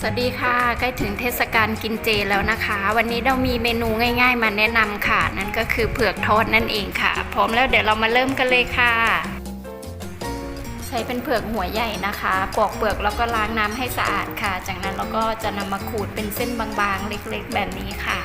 สวัสดีค่ะใกล้ถึงเทศกาลกินเจแล้วนะคะ วันนี้เรามีเมนูง่าย ๆ มาแนะนำค่ะ นั่นก็คือเผือกทอดนั่นเองค่ะ พร้อมแล้วเดี๋ยวเรามาเริ่มกันเลยค่ะ ใช้เป็นเผือกหัวใหญ่นะคะปอกเปลือกแล้วก็ล้างน้ำให้สะอาดค่ะ จากนั้นเราก็จะนำมาขูดเป็นเส้นบางๆ เล็กๆ แบบนี้ค่ะ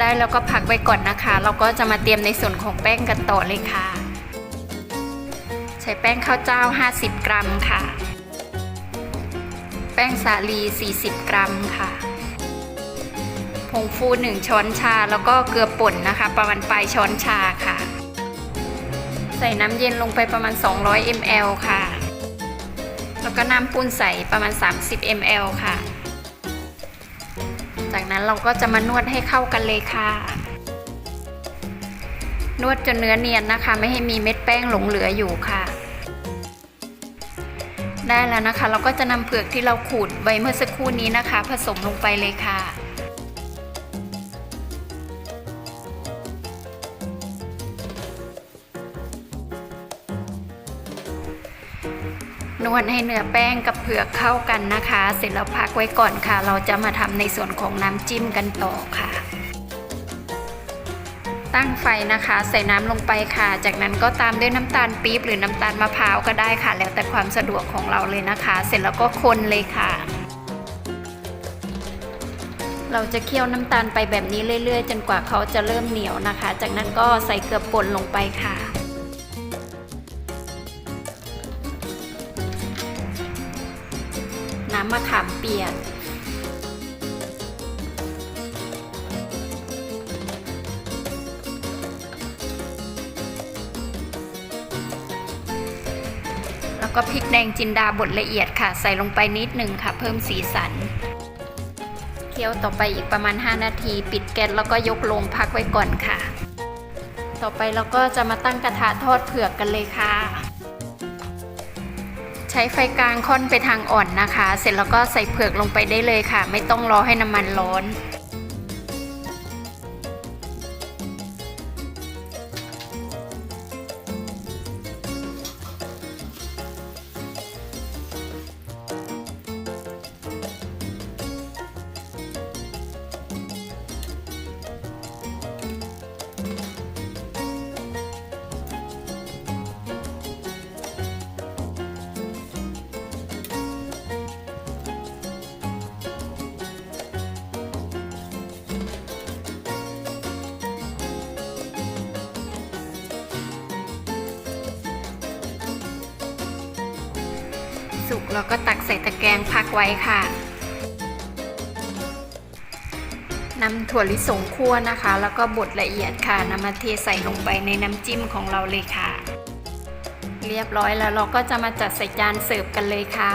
ได้แล้วก็พักไว้ก่อนนะคะ เราก็จะมาเตรียมในส่วนของแป้งกันต่อเลยค่ะ ใช้แป้งข้าวเจ้า 50 กรัมค่ะ แป้งสาลี 40 กรัมค่ะผงฟู1ช้อนชาแล้วก็เกลือป่นนะคะ ประมาณปลายช้อนชาค่ะ ใส่น้ำเย็นลงไปประมาณ 200 ml ค่ะ แล้วก็น้ำปุ้นใส่ประมาณ 30 ml ค่ะ จากนั้นเราก็จะมานวดให้เข้ากันเลยค่ะ นวดจนเนื้อเนียนนะคะ ไม่ให้มีเม็ดแป้งหลงเหลืออยู่ค่ะ ได้แล้วนะคะ เราก็จะนำเผือกที่เราขูดไว้เมื่อสักครู่นี้นะคะ ผสมลงไปเลยค่ะ นวดให้เนื้อแป้งกับเผือกเข้ากันนะคะ เสร็จแล้วพักไว้ก่อนค่ะ เราจะมาทำในส่วนของน้ำจิ้มกันต่อค่ะ ตั้งไฟนะคะ ใส่น้ำลงไปค่ะ จากนั้นก็ตามด้วยน้ำตาลปี๊บหรือน้ำตาลมะพร้าวก็ได้ค่ะ แล้วแต่ความสะดวกของเราเลยนะคะ เสร็จแล้วก็คนเลยค่ะเราจะเคี่ยวน้ำตาลไปแบบนี้เรื่อย ๆ จนกว่าเขาจะเริ่มเหนียวนะคะ จากนั้นก็ใส่เกลือป่นลงไปค่ะ น้ำมะขามเปียกแล้วก็พริกแดงจินดาบดละเอียดค่ะ ใส่ลงไปนิดหนึ่งค่ะ เพิ่มสีสัน เคี่ยวต่อไปอีกประมาณ 5 นาที ปิดแก๊สแล้วก็ยกลงพักไว้ก่อนค่ะ ต่อไปเราก็จะมาตั้งกระทะทอดเผือกกันเลยค่ะ ใช้ไฟกลางค่อนไปทางอ่อนนะคะ เสร็จแล้วก็ใส่เผือกลงไปได้เลยค่ะ ไม่ต้องรอให้น้ำมันร้อน สุกแล้วก็ตักใส่ตะแกรงพักไว้ค่ะนำถั่วลิสงคั่วนะคะ แล้วก็บดละเอียดค่ะนำมาเทใส่ลงไปในน้ำจิ้มของเราเลยค่ะ เรียบร้อยแล้วเราก็จะมาจัดใส่จานเสิร์ฟกันเลยค่ะ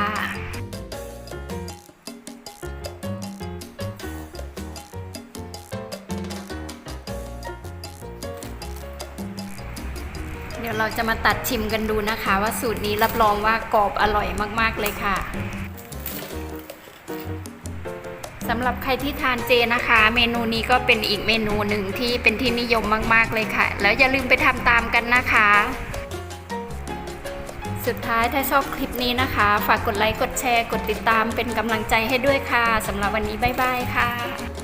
ดี๋ยวเราจะมาตัดชิมกันดูนะคะ ว่าสูตรนี้รับรองว่ากรอบอร่อยมากๆเลยค่ะสำหรับใครที่ทานเจนะคะ เมนูนี้ก็เป็นอีกเมนูหนึ่งที่เป็นที่นิยมมากๆเลยค่ะ แล้วอย่าลืมไปทำตามกันนะคะ สุดท้ายถ้าชอบคลิปนี้นะคะ ฝากกดไลค์กดแชร์ กดติดตามเป็นกำลังใจให้ด้วยค่ะสำหรับวันนี้บ๊ายบายค่ะ